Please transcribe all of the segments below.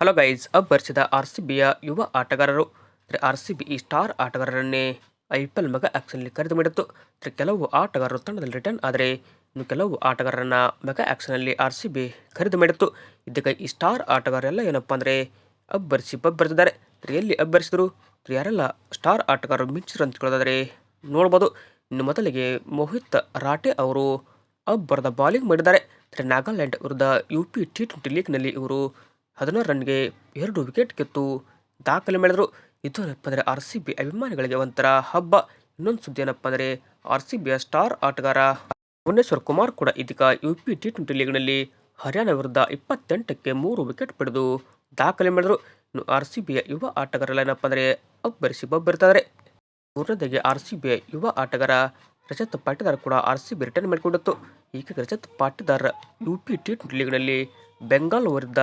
Hello guys ಅಬ್ಬರಿಸಿದ R C ಬಿಯ ಯುವ ಆಟಗಾರರು. ಆರ್ ಸಿ ಬಿ ಈ ಸ್ಟಾರ್ ಆಟಗಾರರನ್ನೇ ಐ ಪಿ ಎಲ್ ಮೆಗಾ ಆ್ಯಕ್ಷನ್ನಲ್ಲಿ ಕರೆದು ಮಾಡಿತ್ತು. ಕೆಲವು ಆಟಗಾರರು ತಂಡದಲ್ಲಿ ರಿಟರ್ನ್, ಆದರೆ ಇನ್ನು ಕೆಲವು ಆಟಗಾರರನ್ನು ಮೆಗಾ ಆ್ಯಕ್ಷನಲ್ಲಿ ಆರ್ ಸಿ ಬಿ ಖರೀದಿ ಮಾಡಿತ್ತು. ಇದಕ್ಕೆ ಈ ಸ್ಟಾರ್ ಆಟಗಾರರೆಲ್ಲ ಏನಪ್ಪ ಅಂದರೆ ಅಬ್ಬರಿಸಿ ಬಬ್ಬರಿಸಿದ್ದಾರೆ ಎಲ್ಲಿ ಅಬ್ಬರಿಸಿದರು ಯಾರೆಲ್ಲ ಸ್ಟಾರ್ ಆಟಗಾರರು ಮಿಂಚಿದ್ರು ಅಂತ ಕೇಳೋದಾದರೆ ನೋಡ್ಬೋದು. ಇನ್ನು ಮೊದಲಿಗೆ ಮೋಹಿತ್ ರಾಟೆ ಅವರು ಅಬ್ಬರದ ಬಾಲಿಂಗ್ ಮಾಡಿದ್ದಾರೆ. ನಾಗಾಲ್ಯಾಂಡ್ ವಿರುದ್ಧ ಯು ಪಿ ಟಿ ಟ್ವೆಂಟಿ ಲೀಗ್ನಲ್ಲಿ ಇವರು ಹದಿನಾರು ರನ್ಗೆ ಎರಡು ವಿಕೆಟ್ ಕಿತ್ತು ದಾಖಲೆ ಮಾಡಿದರು ಇದು ಏನಪ್ಪ ಅಂದರೆ ಆರ್ ಸಿ ಬಿ ಅಭಿಮಾನಿಗಳಿಗೆ ಒಂಥರ ಹಬ್ಬ. ಇನ್ನೊಂದು ಸುದ್ದಿ ಏನಪ್ಪ ಅಂದರೆ ಆರ್ ಸಿ ಬಿಯ ಸ್ಟಾರ್ ಆಟಗಾರ ಭುವನೇಶ್ವರ್ ಕುಮಾರ್ ಕೂಡ ಇದೀಗ ಯು ಪಿ ಟಿ ಟ್ವೆಂಟಿ ಲೀಗ್ನಲ್ಲಿ ಹರಿಯಾಣ ವಿರುದ್ಧ ಇಪ್ಪತ್ತೆಂಟಕ್ಕೆ ಮೂರು ವಿಕೆಟ್ ಪಡೆದು ದಾಖಲೆ ಮಾಡಿದರು ಇನ್ನು ಆರ್ ಸಿ ಬಿಯ ಯುವ ಆಟಗಾರರೆಲ್ಲ ಏನಪ್ಪ ಅಂದರೆ ಅಬ್ಬರಿಸಿ ಬಬ್ಬರಿತಾರೆ ಮೂರನೇದಾಗಿ ಆರ್ ಸಿ ಬಿಯ ಯುವ ಆಟಗಾರ ರಜತ್ ಪಾಟಿದಾರ್ ಕೂಡ ಆರ್ ಸಿ ಬಿ ರಿಟರ್ನ್ ಮಾಡಿಕೊಂಡಿತ್ತು ಈಗ Rajat Patidar U P T twenty ಲೀಗ್ನಲ್ಲಿ Bengal ವಿರುದ್ಧ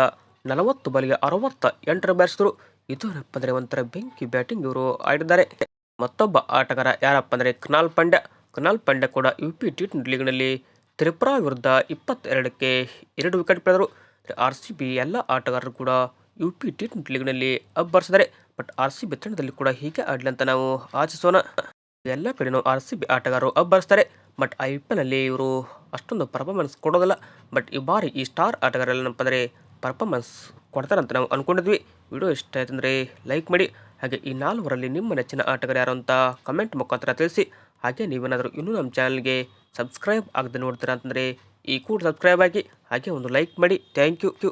ನಲವತ್ತು ಬಾಲಿಗೆ ಅರವತ್ತ ಎಂಟರ ಬಾರಿಸಿದರು ಇದು ಏನಪ್ಪ ಅಂದರೆ ಒಂಥರ ಬೆಂಕಿ ಬ್ಯಾಟಿಂಗ್ ಇವರು ಆಡಿದ್ದಾರೆ. ಮತ್ತೊಬ್ಬ ಆಟಗಾರ ಯಾರಪ್ಪ ಅಂದರೆ ಕೃನಾಲ್ ಪಾಂಡ್ಯ. ಕೃನಾಲ್ ಪಾಂಡ್ಯ ಕೂಡ ಯು ಪಿ ಟಿ ಟ್ವೆಂಟಿ ಲೀಗ್ನಲ್ಲಿ ತ್ರಿಪುರಾ ವಿರುದ್ಧ ಇಪ್ಪತ್ತೆರಡಕ್ಕೆ ಎರಡು ವಿಕೆಟ್ ಪಡೆದರು. ಆರ್ ಸಿ ಬಿ ಎಲ್ಲ ಆಟಗಾರರು ಕೂಡ ಯು ಪಿ ಟಿ ಟ್ವೆಂಟಿ ಲೀಗ್ನಲ್ಲಿ ಅಬ್ಬರಿಸಿದ್ದಾರೆ. ಬಟ್ ಆರ್ ಸಿ ಬಿ ತಂಡದಲ್ಲಿ ಕೂಡ ಹೀಗೆ ಆಡಲಿ ಅಂತ ನಾವು ಆಚಿಸೋಣ. ಎಲ್ಲ ಕಡೆನೂ ಆರ್ ಸಿ ಬಿ ಆಟಗಾರರು ಅಬ್ಬರಿಸ್ತಾರೆ. ಬಟ್ ಐ ಪಿ ಎಲ್ನಲ್ಲಿ ಇವರು ಅಷ್ಟೊಂದು ಪರ್ಫಾರ್ಮೆನ್ಸ್ ಕೊಡೋದಿಲ್ಲ. ಬಟ್ ಈ ಬಾರಿ ಈ ಸ್ಟಾರ್ ಆಟಗಾರ ಏನಪ್ಪ ಅಂದರೆ ಪರ್ಫಾರ್ಮೆನ್ಸ್ ಕೊಡ್ತಾರಂತ ನಾವು ಅಂದ್ಕೊಂಡಿದ್ವಿ ವಿಡಿಯೋ ಇಷ್ಟ ಆಯ್ತು ಅಂದರೆ ಲೈಕ್ ಮಾಡಿ. ಹಾಗೆ ಈ ನಾಲ್ವರಲ್ಲಿ ನಿಮ್ಮ ನೆಚ್ಚಿನ ಆಟಗಾರ ಯಾರು ಅಂತ ಕಮೆಂಟ್ ಮುಖಾಂತರ ತಿಳಿಸಿ. ಹಾಗೆ ನೀವೇನಾದರೂ ಇನ್ನೂ ನಮ್ಮ ಚಾನಲ್ಗೆ ಸಬ್ಸ್ಕ್ರೈಬ್ ಆಗದೆ ನೋಡ್ತೀರಾ ಅಂತಂದರೆ ಈ ಕೂಡ ಸಬ್ಸ್ಕ್ರೈಬ್ ಆಗಿ ಹಾಗೆ ಒಂದು ಲೈಕ್ ಮಾಡಿ. Thank you